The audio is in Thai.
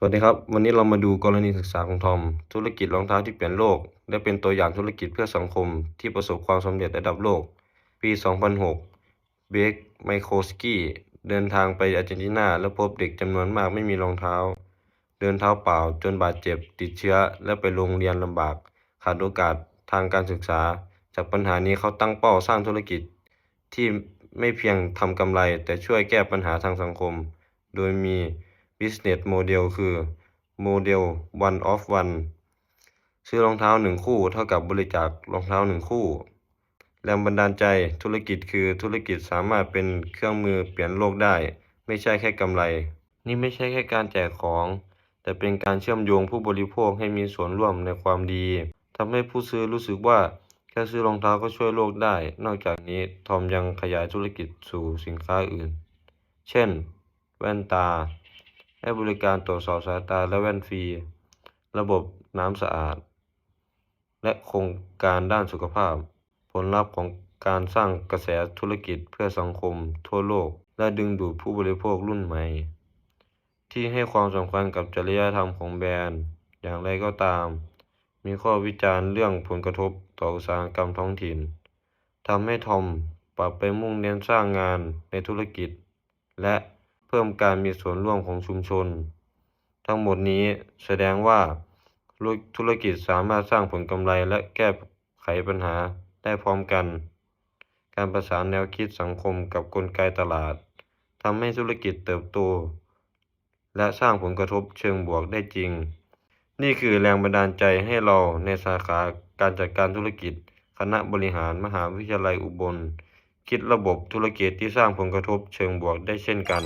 สวัสดีครับ วันนี้เรามาดูกรณีศึกษาของทอม ธุรกิจรองเท้าที่เปลี่ยนโลก และเป็นตัวอย่างธุรกิจเพื่อสังคมที่ประสบความสำเร็จระดับโลก ปี 2006 เบคไมโครสกี้เดินทางไปอาร์เจนตินา และพบเด็กจำนวนมากไม่มีรองเท้า เดินเท้าเปล่าจนบาดเจ็บ ติดเชื้อ และไปโรงเรียนลำบาก ขาดโอกาสทางการศึกษา จากปัญหานี้เขาตั้งเป้าสร้างธุรกิจ ที่ไม่เพียงทำกำไร แต่ช่วยแก้ปัญหาทางสังคม โดยมี business model คือโมเดล one of one ซื้อรองเท้าหนึ่งคู่เท่ากับบริจาครองเท้าหนึ่งคู่ แรงบันดาลใจธุรกิจคือธุรกิจสามารถเป็นเครื่องมือเปลี่ยนโลกได้ ไม่ใช่แค่กำไร นี่ไม่ใช่แค่การแจกของ แต่เป็นการเชื่อมโยงผู้บริโภคให้มีส่วนร่วมในความดีทำให้ผู้ซื้อรู้สึกว่าแค่ซื้อรองเท้าก็ช่วยโลกได้ นอกจากนี้ทอมยังขยายธุรกิจสู่สินค้าอื่น เช่น แว่นตา ให้บริการตรวจสอบสายตาและแว่นฟรี ระบบน้ำสะอาด และโครงการด้านสุขภาพ ผลลัพธ์ของการสร้างกระแสธุรกิจเพื่อสังคมทั่วโลก และดึงดูดผู้บริโภครุ่นใหม่ ที่ให้ความสำคัญกับจริยธรรมของแบรนด์ อย่างไรก็ตาม มีข้อวิจารณ์เรื่องผลกระทบต่ออุตสาหกรรมท้องถิ่นทำให้ทอมปรับไปมุ่งเน้นสร้างงานในธุรกิจ และ เพิ่มการมีส่วนร่วมของชุมชน ทั้งหมดนี้แสดงว่าธุรกิจสามารถสร้างผลกำไรและแก้ไขปัญหาได้พร้อมกัน การประสานแนวคิดสังคมกับกลไกตลาดทำให้ธุรกิจเติบโต และสร้างผลกระทบเชิงบวกได้จริง นี่คือแรงบันดาลใจให้เราในสาขาการจัดการธุรกิจ คณะบริหารมหาวิทยาลัยอุบล คิดระบบธุรกิจที่สร้างผลกระทบเชิงบวกได้เช่นกัน